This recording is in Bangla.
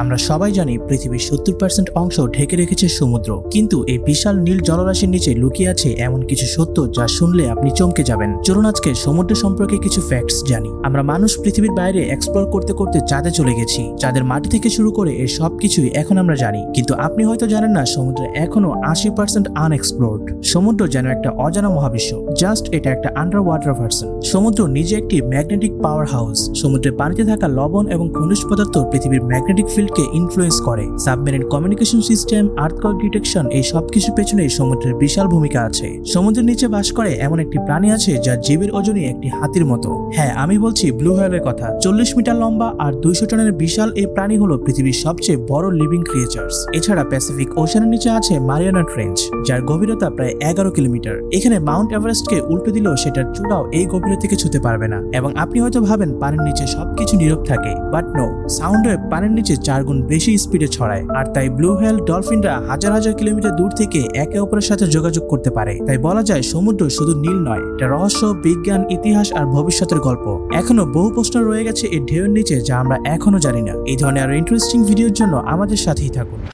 আমরা সবাই জানি পৃথিবীর সত্তর পার্সেন্ট অংশ ঢেকে রেখেছে সমুদ্র। কিন্তু এই বিশাল নীল জলরাশির নিচে লুকিয়ে আছে এমন কিছু সত্য যা শুনলে আপনি চমকে যাবেন। চলুন আজকে সমুদ্র সম্পর্কে কিছু ফ্যাক্টস জানি। আমরা মানুষ পৃথিবীর বাইরে এক্সপ্লোর করতে করতে চাঁদে চলে গেছি। চাঁদের মাটি থেকে শুরু করে এর সবকিছুই এখন আমরা জানি। কিন্তু আপনি হয়তো জানেন না, সমুদ্রে এখনও আশি পার্সেন্ট আনএক্সপ্লোর্ড সমুদ্র যেন একটা অজানা মহাবিশ্ব। জাস্ট এটা একটা আন্ডার ওয়াটার ভার্সন সমুদ্র নিজে একটি ম্যাগনেটিক পাওয়ার হাউস সমুদ্রের পানিতে থাকা লবণ এবং খনিজ পদার্থ পৃথিবীর ম্যাগনেটিক ফিল্ডকে ইনফ্লুয়েন্স করে। Submarine communication system earthquake detection এই সবকিছুর পেছনে সমুদ্রের বিশাল ভূমিকা আছে। সমুদ্রের নিচে বাস করে এমন একটি প্রাণী আছে যা জীবের ওজনই একটি হাতির মতো। হ্যাঁ আমি বলছি ব্লু হোয়েলের কথা। চল্লিশ মিটার লম্বা আর দুইশো টনের বিশাল এই প্রাণী হলো পৃথিবীর সবচেয়ে বড় লিভিং ক্রিয়েচার্স এছাড়া প্যাসিফিক ওশানের নিচে আছে মারিয়ানা ট্রেঞ্চ যার গভীরতা প্রায় এগারো কিলোমিটার। এখানে মাউন্ট এভারেস্টকে উল্টো দিলেও সেটার চূড়াও এই গভীরতা থেকে ছুতে পারবে না। এবং আপনি হয়তো ভাবেন, পানির নিচে সবকিছু নীরব থাকে। বাট নো সাউন্ড ওয়েভ পানির নিচে চার গুণ বেশি স্পিডে ছড়ায়। আর তাই ব্লু হেল ডলফিনরা হাজার হাজার কিলোমিটার দূর থেকে একে অপরের সাথে যোগাযোগ করতে পারে। তাই বলা যায় সমুদ্র শুধু নীল নয়, এটা রহস্য, বিজ্ঞান, ইতিহাস আর ভবিষ্যতের গল্প। এখনও বহু প্রশ্ন রয়ে গেছে এই ঢেউয়ের নিচে যা আমরা এখনও জানি না। এই ধরনের আরও ইন্টারেস্টিং ভিডিওর জন্য আমাদের সাথেই থাকুন।